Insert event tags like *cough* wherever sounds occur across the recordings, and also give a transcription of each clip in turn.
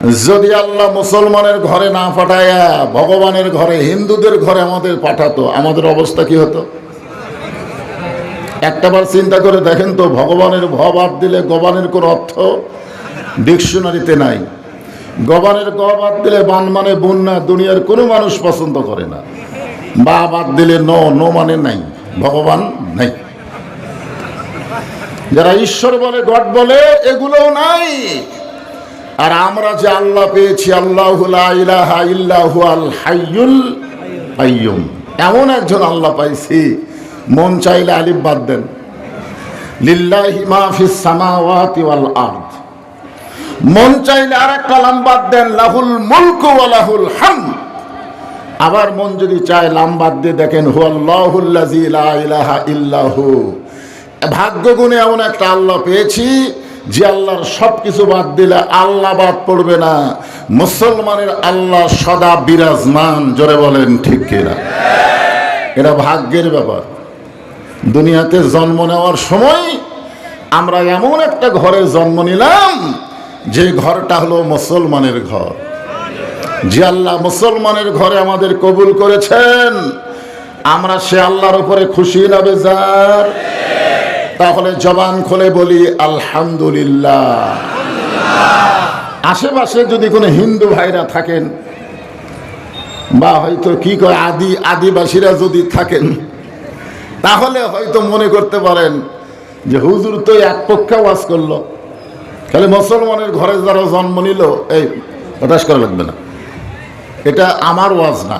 যদি আল্লাহ মুসলমানের ঘরে না পাঠায়া ভগবানের ঘরে, হিন্দুদের ঘরে আমাদের পাঠাতো, আমাদের অবস্থা কি হতো? একটাবার চিন্তা করে দেখেন তো, ভগবানের ভ বাদ দিলে গবানের কোনো অর্থ ডিকশনারিতে নাই। গবানের গ বাদ দিলে বান মানে বন্যা দুনিয়ার কোনো মানুষ পছন্দ করে না। বা বাদ দিলে ন, নো মানে নাই, ভগবান নাই। যারা ঈশ্বর বলে, গড বলে, এগুলোও নাই। আর আমরা যে আল্লাহ পেয়েছি, আল্লাহ ইলাহা ইল্লাহু আল হাইয়ুল কাইয়ুম। এমন একজন আল্লাহ পাইছি। মন চাইলে আলিফ বাদ দেন। মন চাইলে আর একটা লাম বাদ দেন, লাহুল মুলকু লাহুল হামদ। আবার মন যদি চায় লাম বাদ দিয়ে দেখেন হুয়াল্লাহুল্লাযী লা ইলাহা ইল্লাহু। ভাগ্য গুণে এমন একটা আল্লাহ পেয়েছি যে আল্লাহর সব কিছু বাদ দিলে আল্লাহ বাদ পড়বে না। মুসলমানের আল্লাহ সদা বিরাজমান, জোরে বলেন ঠিক কিনা? এটা ভাগ্যের ব্যাপার। দুনিয়াতে জন্ম নেওয়ার সময় আমরা এমন একটা ঘরে জন্ম নিলাম, যে ঘরটা হলো মুসলমানের ঘর। যে আল্লাহ মুসলমানের ঘরে আমাদের কবুল করেছেন, আমরা সে আল্লাহর উপরে খুশি না বেজার। তাহলে জবান খুলে বলি, আলহামদুলিল্লাহ। আশেপাশে যদি কোনো হিন্দু ভাইরা থাকেন, বা হয়তো কি কয়, আদি, আদিবাসীরা যদি থাকেন, তাহলে হয়তো মনে করতে পারেন যে হুজুর তো এক পক্ষে ওয়াজ করল। খালি মুসলমানের ঘরে যারা জন্ম নিল, এই, হতাশ করা লাগবে না। এটা আমার ওয়াজ না।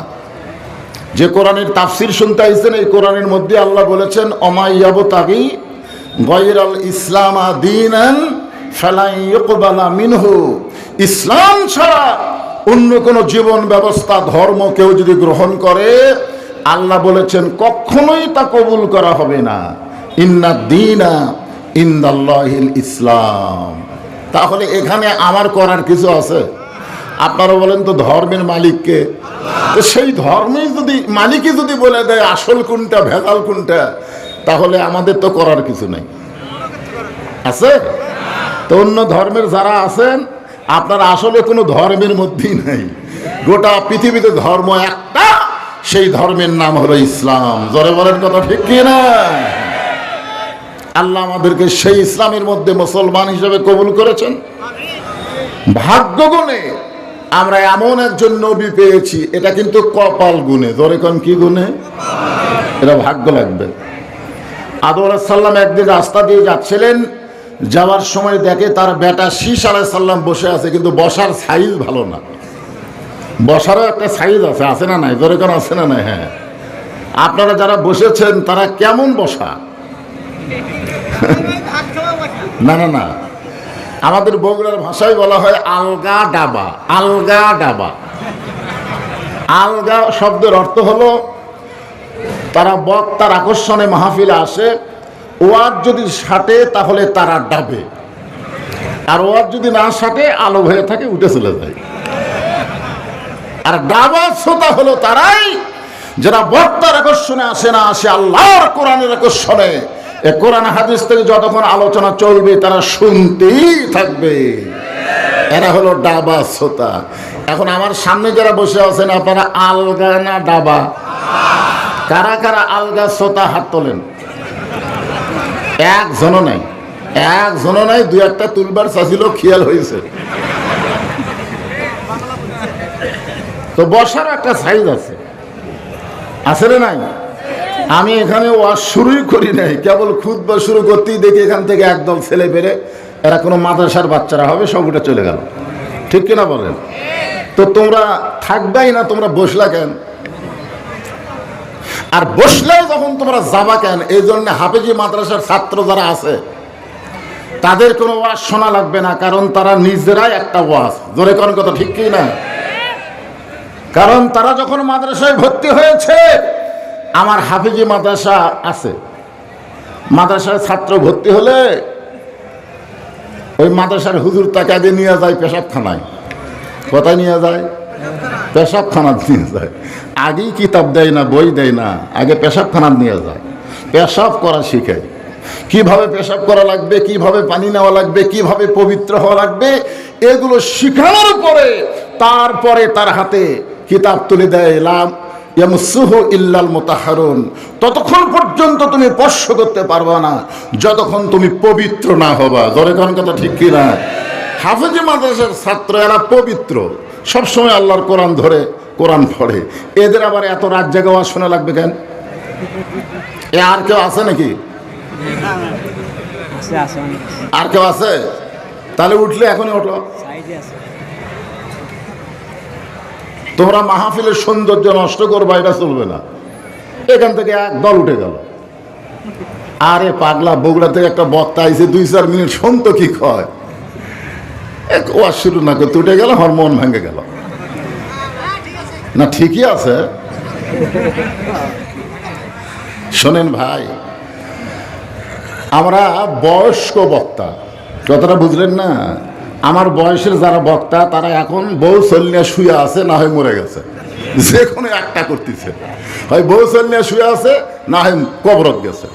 যে কোরআনের তাফসির শুনতে আইছেন, এই কোরআনের মধ্যে আল্লাহ বলেছেন অমাইয়াব তাগি গয়রাল ইসলাম দিনান মিনহু। ইসলাম ছাড়া অন্য কোন জীবন ব্যবস্থা, ধর্ম কেউ যদি গ্রহণ করে, আল্লাহ বলেছেন কখনোই তা কবুল করা হবে না। ইন্না দিনা ইন্দাল্লাহিল ইসলাম। তাহলে এখানে আমার করার কিছু আছে? আপনারা বলেন তো ধর্মের মালিককে। তো সেই ধর্মেই যদি, মালিকই যদি বলে দেয় আসল কোনটা, ভেজাল কোনটা তাহলে আমাদের তো করার কিছু নেই। আছে? তো অন্য ধর্মের যারা আছেন, আপনার আসলে কোনো ধর্মের মধ্যেই নাই। গোটা পৃথিবীতে ধর্ম একটা, সেই ধর্মের নাম হলো ইসলাম। জরে বলেন কথা ঠিক কি না? আল্লাহ আমাদেরকে সেই ইসলামের মধ্যে মুসলমান হিসেবে কবুল করেছেন। ভাগ্য গুণে আমরা এমন একজন নবী পেয়েছি, এটা কিন্তু কপাল গুণে। কোন কি গুণে? এটা ভাগ্য লাগবে। সাল্লাম একদিন রাস্তা দিয়ে যাচ্ছিলেন, যাওয়ার সময় দেখে তার বেটা শীষ আলাই সাল্লাম বসে আছে, কিন্তু বসার সাইজ ভালো না। বসারও একটা সাইজ আছে আছে না নাই? ধরে কোন আছে না নাই? হ্যাঁ। আপনারা যারা বসেছেন, তারা কেমন বসা? *laughs* না না না। আমাদের বগুড়ার ভাষায় বলা হয় আলগা ডাবা আলগা ডাবা। আলগা শব্দের অর্থ হলো তারা বক্তার আকর্ষণে মাহফিলে আসে ওয়ার যদি সাটে তাহলে তারা ডাবে। আর ওয়ার যদি না সাটে, আলো হয়ে থাকে, উঠে চলে যায়। আর ডাবা শ্রোতা হলো তারাই, যারা বক্তার আকর্ষণে আসে না, আসে আল্লাহর কোরআনের আকর্ষণে। এ কোরআন হাদিস থেকে যতক্ষণ আলোচনা চলবে, তারা শুনতেই থাকবে। এরা হলো ডাবা শ্রোতা। এখন আমার সামনে যারা বসে আছেন, আপনারা আলগা না ডাবা? কারা কারা আলগা শ্রোতা হাত তোলেন? একজনও নাই। একজনও নাই দু একটা তুলবার চাছিল খেয়াল হয়েছে তো বসার একটা সাইজ আছে। আছে রে নাই? আমি এখানে ওয়াজ শুরুই করি নাই। কেবল খুদবা শুরু করতেই দেখি এখান থেকে একদল ছেলে পেরে এরা কোনো মাদ্রাসার বাচ্চারা হবে, সব উঠে চলে গেল। ঠিক কিনা বলেন? তো তোমরা থাকবাই না, তোমরা বসলা কেন? আর বসলেও যখন তোমরা যাবা কেন? এই জন্য হাফেজি মাদ্রাসার ছাত্র যারা আছে, তাদের কোনো ওয়াজ শোনা লাগবে না, কারণ তারা নিজেরাই একটা ওয়াজ। জোরে কোন কথা ঠিক কি না? কারণ তারা যখন মাদ্রাসায় ভর্তি হয়েছে, আমার হাফিজি মাদ্রাসা আছে। মাদ্রাসার ছাত্র ভর্তি হলে ওই মাদ্রাসার হুজুর তাকে আগে নিয়ে যায় পেশাবখানায়। কোথায় নিয়ে যায়? পেশাবখানা নিয়ে যায়। আগেই কিতাব দেয় না, বই দেয় না, আগে পেশাবখানা নিয়ে যায়। পেশাব করা শিখায় কীভাবে পেশাব করা লাগবে, কীভাবে পানি নেওয়া লাগবে, কীভাবে পবিত্র হওয়া লাগবে, এগুলো শিখানোর পরে তারপরে তার হাতে কিতাব তুলে দেয় এলাম ইয়ামসুহু ইল্লাল মুতাহহারুন ততক্ষণ পর্যন্ত তুমি স্পর্শ করতে পারবা না। যতক্ষণ তুমি পবিত্র না হবা। জোরে কথা ঠিক কি না হাফেজি মাদ্রাসার ছাত্র এরা পবিত্র। সবসময় আল্লাহর কোরআন ধরে কোরআন পড়ে। এদের আবার এত রাত জায়গা ওয়াজ শোনা লাগবে কেন? এ আর কেউ আছে নাকি? আর কেউ আছে? তাহলে উঠলে এখনই ওঠো। তোমরা মাহফিলের সৌন্দর্য নষ্ট করবা এটা চলবে না। এখান থেকে এক দল উঠে গেল। আরে পাগলা বগুড়া থেকে একটা বক্তা আইছে দুই চার মিনিট শোন তো কি কয়? শুরু না করতে, উঠে গেল আমার ভেঙে গেল। না, ঠিকই আছে। শোনেন ভাই, আমরা বয়স্ক বক্তা, কথাটা বুঝলেন না? আমার বয়সের যারা বক্তা, তারা এখন বউ চলিয়া শুয়ে আছে, না হয় মরে গেছে। যে কোনো একটা করতেছে। হয় বউ চলিয়া শুয়ে আছে, না হয় কবরত গেছে।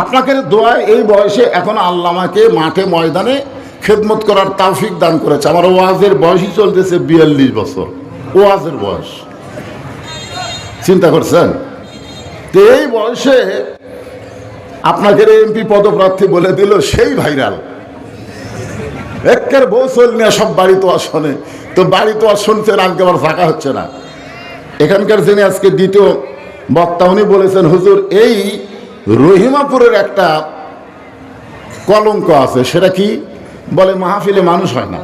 আপনাকে দোয়া এই বয়সে এখন আল্লাহ আমাকে মাঠে ময়দানে খেদমত করার তাওফিক দান করেছে। আমার ওয়াজের বয়সই চলতেছে বিয়াল্লিশ বছর। ওয়াজের বয়স। চিন্তা করছেন? তো এই বয়সে আপনাকে এমপি পদপ্রার্থী বলে দিল, সেই ভাইরাল। একের বউ চল নিয়ে সব বাড়ি তো আর শোনে। তো বাড়ি তো আর শুনছেন আজকে আবার ফাঁকা হচ্ছে না। এখানকার যিনি আজকে দ্বিতীয় বক্তা, উনি বলেছেন, হুজুর, এই রহিমাপুরের একটা কলঙ্ক আছে, সেটা কি? বলে মাহফিলে মানুষ হয় না।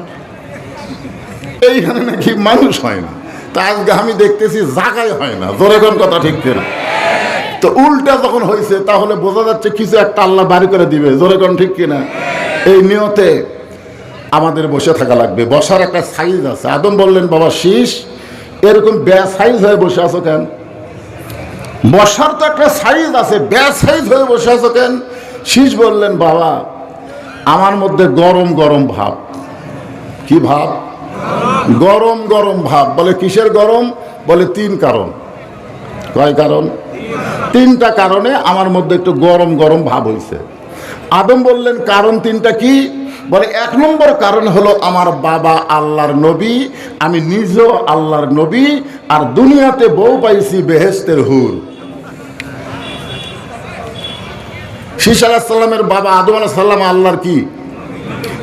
এইখানে নাকি মানুষ হয় না। তা আজকে আমি দেখতেছি জায়গায় হয় না। জোরে কথা ঠিক কিনা? তো উল্টা যখন হয়েছে তাহলে বোঝা যাচ্ছে কিছু একটা আল্লাহ বাড়ি করে দিবে। জোরে কোন ঠিক কিনা? এই নিয়তে আমাদের বসে থাকা লাগবে। বসার একটা সাইজ আছে। আদম বললেন, বাবা, শীষ, এরকম বে সাইজ হয়ে বসে আছো কেন? বসার তো একটা সাইজ আছে বে সাইজ হয়ে বসে আছো কেন? শীষ বললেন, বাবা, আমার মধ্যে গরম গরম ভাব। কি ভাব? গরম গরম ভাব। বলে, কিসের গরম? বলে, তিন কারণ। কয় কারণ? তিনটা কারণে আমার মধ্যে একটু গরম গরম ভাব হয়েছে আদম বললেন, কারণ তিনটা কি? বলে, এক নম্বর কারণ হলো আমার বাবা আল্লাহর নবী, আমি নিজেও আল্লাহর নবী, আর দুনিয়াতে বউ পাইছি বেহেস্তের হুর। শীষ আলাহ সাল্লামের বাবা আদম আলাহ সাল্লাম আল্লাহর কি?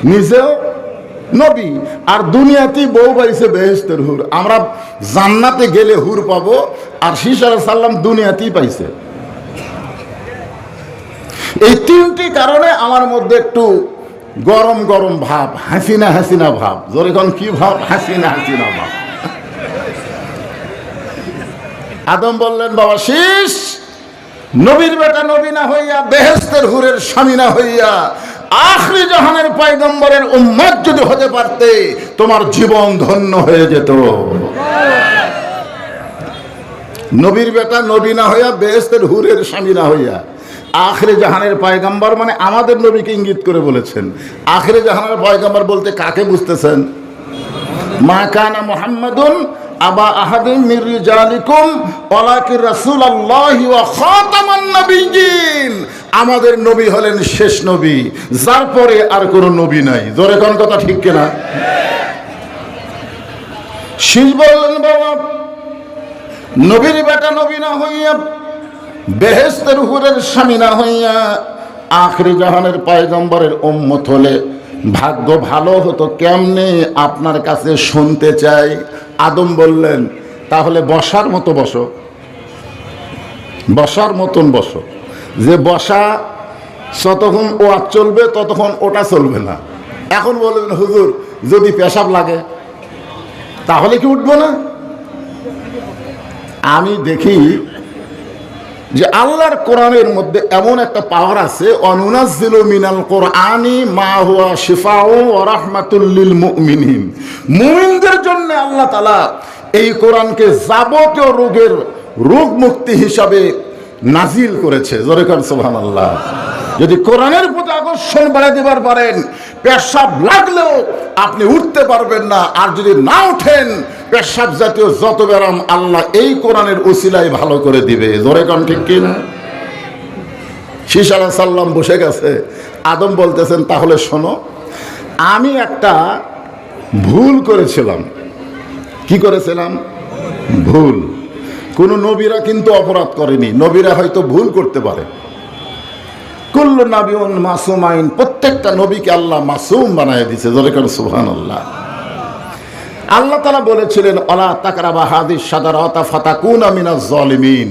নিজেও নবী। আর দুনিয়াতেই বউ পাইছে বেহেস্তের হুর। আমরা জান্নাতে গেলে হুর পাবো, আর শীষ আলাহ সাল্লাম দুনিয়াতেই পাইছে। এই তিনটি কারণে আমার মধ্যে একটু গরম গরম ভাব, হাসিনা হাসিনা ভাব। যখন কি ভাব? হাসিনা হাসিনা ভাব। আদম বললেন, বাবা, শীষ! নবীর বেটা নবী না হইয়া বেহেস্তের হুরের স্বামী না হইয়া, আখরি জাহানের পয়গম্বরের উম্মত যদি হতে পারতে, তোমার জীবন ধন্য হয়ে যেত। নবীর বেটা নবী না হইয়া বেহেস্তের হুরের স্বামী না হইয়া, আখরে জাহানের পয়গাম্বর মানে আমাদের নবীকে ইঙ্গিত করে বলেছেন। আখরে জাহানের পয়গাম্বর বলতে কাকে বুঝতেছেন? মা কানা মুহাম্মাদুন আবা আহাদিন মির রিজালিকুম ওয়ালাকি রাসূলুল্লাহি ওয়া খাতামান আমাদের নবী হলেন শেষ নবী, যার পরে আর কোনো নবী নাই। জোরে কোন কথা ঠিক কিনা? শীষ বললেন, বাবা, নবীর বেটা নবী না হইয়া বেহেস্তের হুরের স্বামী না হইয়া, আখরি জাহানের পায়গম্বরের উম্মত হলে ভাগ্য ভালো হতো কেমনে আপনার কাছে শুনতে চাই। আদম বললেন, তাহলে বসার মতো বসো। বসার মতন বসো। যে বসা যতক্ষণ ও আর চলবে, ততক্ষণ ওটা চলবে না। এখন বলবেন হুজুর, যদি পেশাব লাগে, তাহলে কি উঠবো না? আমি দেখি যে আল্লাহর কোরআনের মধ্যে এমন একটা পাওয়ার আছে অনুনাজিল মিনাল কোরআনি মা হুয়া শিফাউ ওয়া রাহমাতুল লিল মুমিনিন। মুমিনদের জন্য আল্লাহ তাআলা এই কোরআনকে যাবতীয় রোগের রোগ মুক্তি হিসাবে নাজিল করেছে। জোরে কর সুবহানাল্লাহ। যদি কোরআনের প্রতি আকর্ষণ বাড়াই দিবার পারেন, পেশাব লাগলেও আপনি উঠতে পারবেন না। আর যদি না ওঠেন পেশাব জাতীয় যত ব্যারাম আল্লাহ এই কোরআনের উসিলাই ভালো করে দিবে। জোরে কন ঠিক কিনা? শীষ আলাহ সাল্লাম বসে গেছে। আদম বলতেছেন, তাহলে শোনো, আমি একটা ভুল করেছিলাম। কি করেছিলাম? ভুল। কোন নবীরা কিন্তু অপরাধ করেনি। নবীরা হয়তো ভুল করতে পারে। কুল্লু নাবিউন মাসুম আইন প্রত্যেকটা নবীকে আল্লাহ মাসুম বানায় দিছে। জোরে করে সুবহান আল্লাহ আল্লাহ তালা বলেছিলেন, অলা তাকরাবা হাদিস সাদারতা ফাতাকুন আমিনা জলিমিন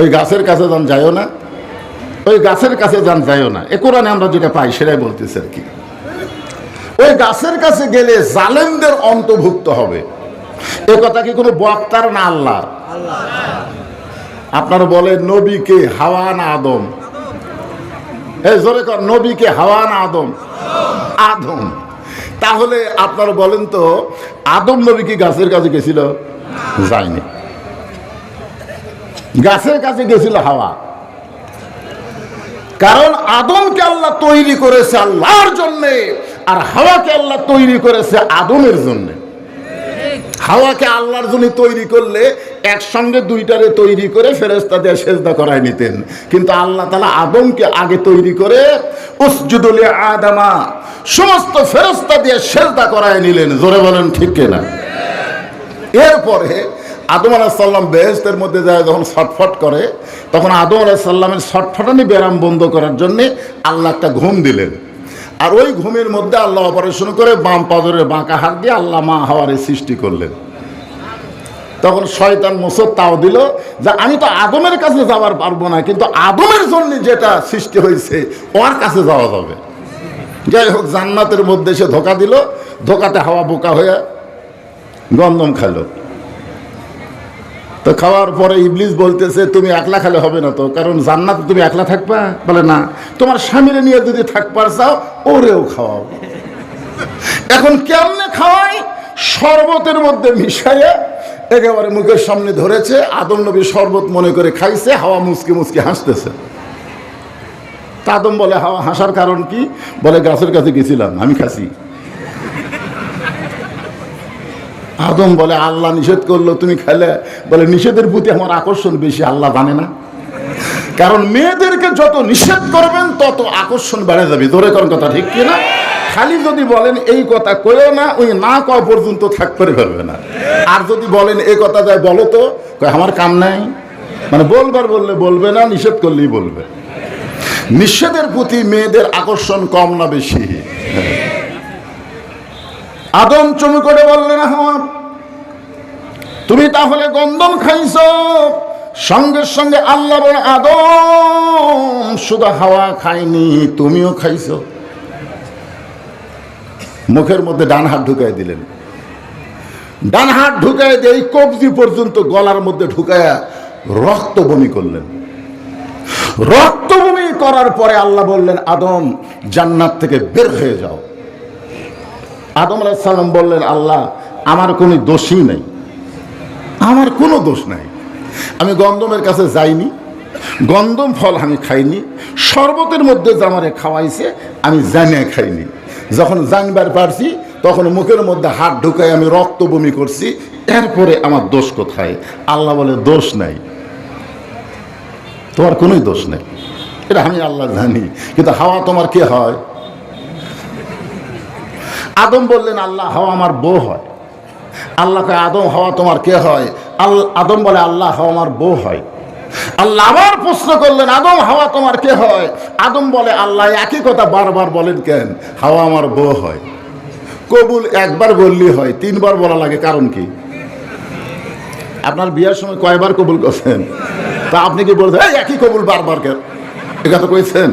ওই গাছের কাছে যান যাইও না। ওই গাছের কাছে যান যাইও না। এ কোরআনে আমরা যেটা পাই সেটাই বলতেছি আর কি। ওই গাছের কাছে গেলে জালেমদের অন্তর্ভুক্ত হবে। এ কথা কি কোনো বক্তার না আল্লাহ আপনারা বলেন নবীকে হাওয়া না আদম? এই জোরে কর নবীকে হাওয়া না আদম? আদম। তাহলে আপনারা বলেন তো, আদম নবী কি গাছের কাছে গেছিল? যায়নি। গাছের কাছে গেছিল হাওয়া। কারণ আদমকে আল্লাহ তৈরি করেছে আল্লাহর জন্যে, আর হাওয়াকে আল্লাহ তৈরি করেছে আদমের জন্যে। হাওয়াকে আল্লাহর জন্য তৈরি করলে একসঙ্গে দুইটারে তৈরি করে ফেরেস্তা দিয়ে সেজদা করায় নিতেন। কিন্তু আল্লাহ তালা আদমকে আগে তৈরি করে উসজুদুল আদামা, সমস্ত ফেরস্তা দিয়ে সেজদা করায় নিলেন। জোরে বলেন ঠিক কিনা? এরপরে আদম আলাহিসাল্লাম বেহেস্তের মধ্যে যায়, যখন ছটফট করে, তখন আদম আলাহিসাল্লামের ছটফটানি ব্যারাম বন্ধ করার জন্যে আল্লাহ একটা ঘুম দিলেন। আর ওই ঘুমের মধ্যে আল্লাহ অপারেশন করে বাম পাদরের বাঁকা হাত দিয়ে আল্লাহ মা হাওয়ারে সৃষ্টি করলেন। তখন শয়তান মুসর তাও দিল যে আমি তো আদমের কাছে যাওয়ার পারব না, কিন্তু আদমের জন্য যেটা সৃষ্টি হয়েছে, ওর কাছে যাওয়া যাবে। যাই হোক, জান্নাতের মধ্যে সে ধোকা দিল, ধোকাতে হাওয়া বোকা হয়ে গন্ধম খাইল। তো খাওয়ার পরে ইবলিস বলতেছে, তুমি একলা খেলে হবে না তো, কারণ জান্নাতে তুমি একলা থাকবা? বলে, না, তোমার স্বামীরে নিয়ে যদি থাকবার চাও, ওরেও খাওয়াও এখন কেমনে খাওয়াই? শরবতের মধ্যে মিশাইয়ে একেবারে মুখের সামনে ধরেছে, আদম নবী শরবত মনে করে খাইছে, হাওয়া মুসকি মুসকি হাসতেছে। আদম বলে, হাওয়া হাসার কারণ কি? বলে, গাছের কাছে গেছিলাম, আমি খাসি। আদম বলে, আল্লাহ নিষেধ করল, তুমি খাইলে। বলে, নিষেধের প্রতি আমার আকর্ষণ বেশি, আল্লাহ জানে না। কারণ মেয়েদেরকে যত নিষেধ করবেন, তত আকর্ষণ বেড়ে যাবে। ধরে কোন কথা ঠিক কি না খালি যদি বলেন এই কথা কয়েও না, ওই না কওয়া পর্যন্ত থাকতে পারবে না। আর যদি বলেন এই কথা যায় বলো তো আমার কাম নাই? মানে বলবার বললে বলবে না, নিষেধ করলেই বলবে। নিষেধের প্রতি মেয়েদের আকর্ষণ কম না বেশি। আদম চুমি করে বললেন হাওয়া তুমি তাহলে গন্ধম খাইছ? সঙ্গে সঙ্গে আল্লাহ বলে, আদম, শুধু হাওয়া খায়নি তুমিও খাইছ? মুখের মধ্যে ডান হাত ঢুকাই দিলেন। ডান হাত ঢুকাই দিয়ে এই কবজি পর্যন্ত গলার মধ্যে ঢুকায়া রক্ত বমি করলেন। রক্ত বমি করার পরে আল্লাহ বললেন, আদম, জান্নাত থেকে বের হয়ে যাও। আদম আলাহিসাল্লাম বললেন, আল্লাহ, আমার কোনো দোষই নেই। আমার কোনো দোষ নাই। আমি গন্ধমের কাছে যাইনি, গন্ধম ফল আমি খাইনি, শরবতের মধ্যে যে আমারে খাওয়াইছে, আমি জানিয়ে খাইনি। যখন জানবার পারছি, তখন মুখের মধ্যে হাত ঢুকাই আমি রক্ত বমি করছি। এরপরে আমার দোষ কোথায়? আল্লাহ বলে, দোষ নাই। তোমার কোনোই দোষ নেই। এটা আমি আল্লাহ জানি, কিন্তু হাওয়া তোমার কে হয়? আদম বললেন, আল্লাহ, হাওয়া আমার বউ হয়। আল্লাহকে আদম, হাওয়া তোমার কে হয়? আল, আদম বলে, আল্লাহ, হাওয়া আমার বউ হয়। আল্লাহ আবার প্রশ্ন করলেন আদম হাওয়া তোমার কে হয়? আদম বলে আল্লাহ একই কথা বারবার বলেন কেন? হাওয়া আমার বউ হয়। কবুল একবার বললেই হয় তিনবার বলা লাগে কারণ কি? আপনার বিয়ার সময় কয়বার কবুল করছেন? তা আপনি কি বলছেন "এই, একই কবুল বারবার কেন? এ কথা কইছেন?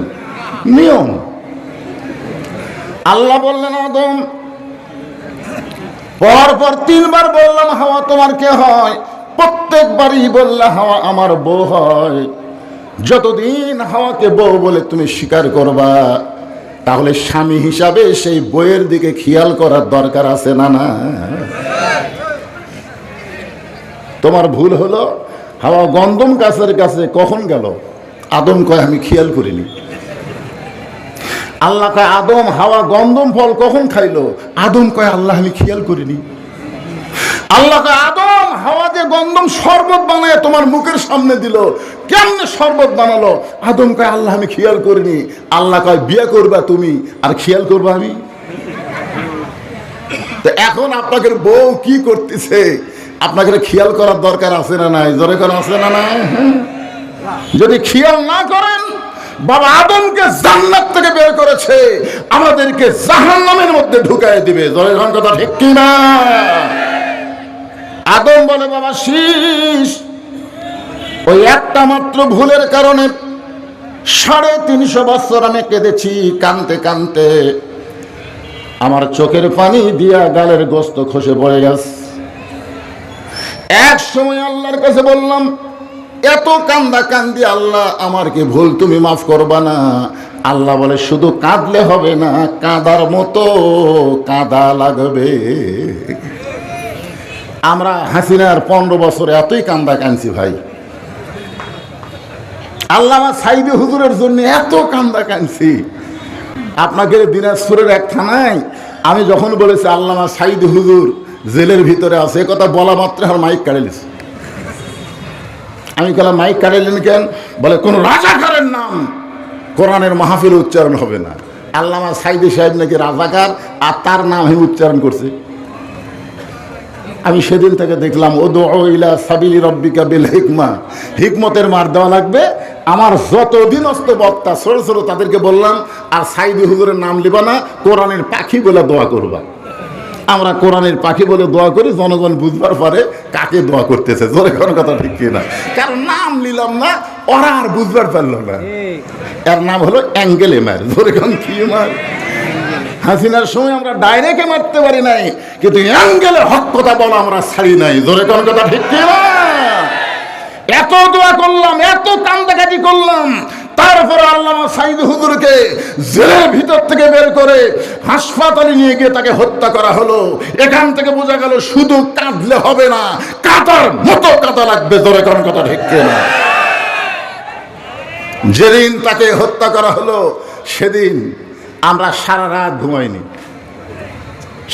নিয়ম। আল্লাহ বললেন আদম পর পর তিনবার বললাম হাওয়া তোমার কে হয়? প্রত্যেকবারই বললে হাওয়া আমার বউ হয়। যতদিন হাওয়াকে বউ বলে তুমি স্বীকার করবা, তাহলে স্বামী হিসাবে সেই বইয়ের দিকে খেয়াল করার দরকার আছে না না? তোমার ভুল হলো, হাওয়া গন্ধম গাছের কাছে কখন গেল? আদম কয়, আমি খেয়াল করিনি। আল্লাহ কয়, আদম, হাওয়া গন্ধম ফল কখন খাইলো? আদম কয়, আল্লাহ, আমি খেয়াল করিনি। আল্লাহ আদম হাওয়া যে গন্ধম শরবত বানায় তোমার মুখের সামনে দিল। কেমনে শরবত বানালো? আদম কয়, আল্লাহ, আমি খেয়াল করিনি। আল্লাহ কয়, বিয়ে করবা তুমি, আর খেয়াল করবা আমি? এখন আপনাকে বউ কি করতেছে? আপনাকে খেয়াল করার দরকার আছে না নাই? জোরে করা আছে না নাই? যদি খেয়াল না করেন, বাবা আদমকে জান্নাত থেকে বের করেছে, আমাদেরকে জাহান্নামের মধ্যে ঢুকাই দিবে। জোরে কোন কথা ঠিক কি না আদম বলে, বাবা, শীষ। ওই একটা মাত্র ভুলের কারণে সাড়ে তিনশো বছর আমি কেঁদেছি কানতে কানতে। আমার চোখের পানি দিয়া গালের গোস্ত খসে পড়ে গেছে। এক সময় আল্লাহর কাছে বললাম, এত কান্দা কান্দি আল্লাহ, আমার কি ভুল? তুমি মাফ করবা না? আল্লাহ বলে, শুধু কাঁদলে হবে না, কাঁদার মতো কাঁদা লাগবে। আমরা হাসিনার পনেরো বছরে এতই কান্দা কানছি ভাই। আল্লামা সাইদে হুজুরের জন্য এত কান্দা কানছি আপনাকে দিনাজপুরের এক থানায় আমি যখন বলেছি, আল্লামা সাইদ হুজুর জেলের ভিতরে আছে কথা বলা মাত্র আমার মাইক কাড়ে আমি কলাম মাইক কাড়াইলেন কেন? বলে, কোন রাজাকারের নাম কোরআনের মাহফিল উচ্চারণ হবে না। আল্লামা সাইদি সাহেব নাকি রাজাকার, আর তার নাম আমি উচ্চারণ করছে। আমি সেদিন থেকে দেখলাম ও দো ইলা সাবিলি রব্বিকা বিল হিকমা। হিকমতের মার দেওয়া লাগবে। আমার যত অধীনস্থ বক্তা ছোট ছোট তাদেরকে বললাম আর সাইদি হুজুরের নাম লিবা না কোরআনের পাখি বলে দোয়া করবা। আমরা কোরআনের পাখি বলে দোয়া করি জনগণ বুঝবার পরে কাকে দোয়া করতেছে। জোরে কোনো কথা ঠিক না কারণ নাম নিলাম না ওরা আর বুঝবার পারল না। এর নাম হলো অ্যাঙ্গেল এমার। জোরে কোন কি মার? হাসিনার সময় আমরা ডাইরেক্টে মারতে পারি নাই, কিন্তু অ্যাঙ্গেলের হক কথা বলা আমরা ছাড়ি নাই। জোরে কোন কথা ঠিক না এত দোয়া করলাম, এত কান্দাকাটি করলাম, তারপরে আল্লামা সাইদ হুজুরকে জেলের ভিতর থেকে বের করে হাসপাতালে নিয়ে গিয়ে তাকে হত্যা করা হলো। এখান থেকে বোঝা গেল শুধু কাঁদলে হবে না কাতার মতো কাঁদা লাগবে, জোরে কোন কথা ঠিক না যেদিন তাকে হত্যা করা হলো, সেদিন আমরা সারা রাত ঘুমাইনি।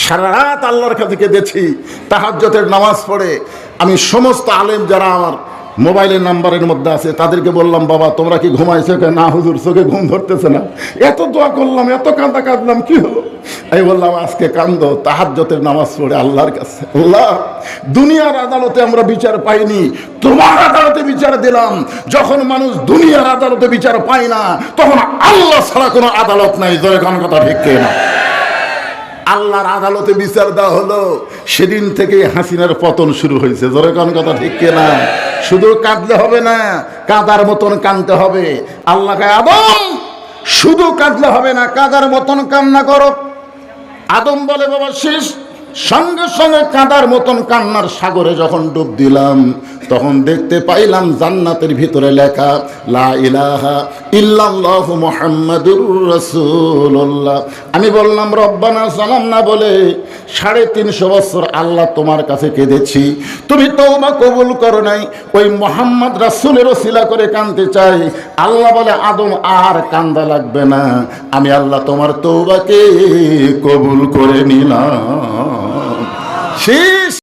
সারা রাত আল্লাহর কাছে কেঁদেছি তাহাজ্যতের নামাজ পড়ে। আমি সমস্ত আলেম যারা আমার মোবাইলের নাম্বারের মধ্যে আছে, তাদেরকে বললাম, বাবা, তোমরা কি ঘুমাইছো কে? না, হুজুর, চোখে ঘুম ধরতেছে না। এত দোয়া করলাম, এত কাঁদা কাঁদলাম, কি হলো? আমি বললাম, আজকে কান্দো তাহাজ্জতের নামাজ পড়ে আল্লাহর কাছে। আল্লাহ, দুনিয়ার আদালতে আমরা বিচার পাইনি। তোমার আদালতে বিচার দিলাম। যখন মানুষ দুনিয়ার আদালতে বিচার পায় না, তখন আল্লাহ ছাড়া কোনো আদালত নাই। জয় কোন কথা ঠিক না আল্লাহর আদালতে বিচার দেওয়া হলো। সেদিন থেকে হাসিনার পতন শুরু হয়েছে। জোরে কোন কথা ঠিক না শুধু কাঁদলে হবে না, কাঁদার মতন কাঁদতে হবে। আল্লাহকে আদম, শুধু কাঁদলে হবে না, কাঁদার মতন কান্না করো। আদম বলে, বাবা, শেষ। সঙ্গে সঙ্গে কাঁদার মতন কান্নার সাগরে যখন ডুব দিলাম তখন দেখতে পাইলাম জান্নাতের ভিতরে লেখা, লা ইলাহা ইল্লাল্লাহু মুহাম্মাদুর রাসূলুল্লাহ। আমি বললাম, রব্বানা সালাম না বলে, সাড়ে তিনশো বছর আল্লাহ তোমার কাছে কেঁদেছি। তুমি তওবা কবুল করো নাই। ওই মোহাম্মদ রাসূলের ওসিলা করে কানতে চাই। আল্লাহ বলে, আদম আর কান্দা লাগবে না। আমি আল্লাহ তোমার তৌবাকে কবুল করে নিলাম। সে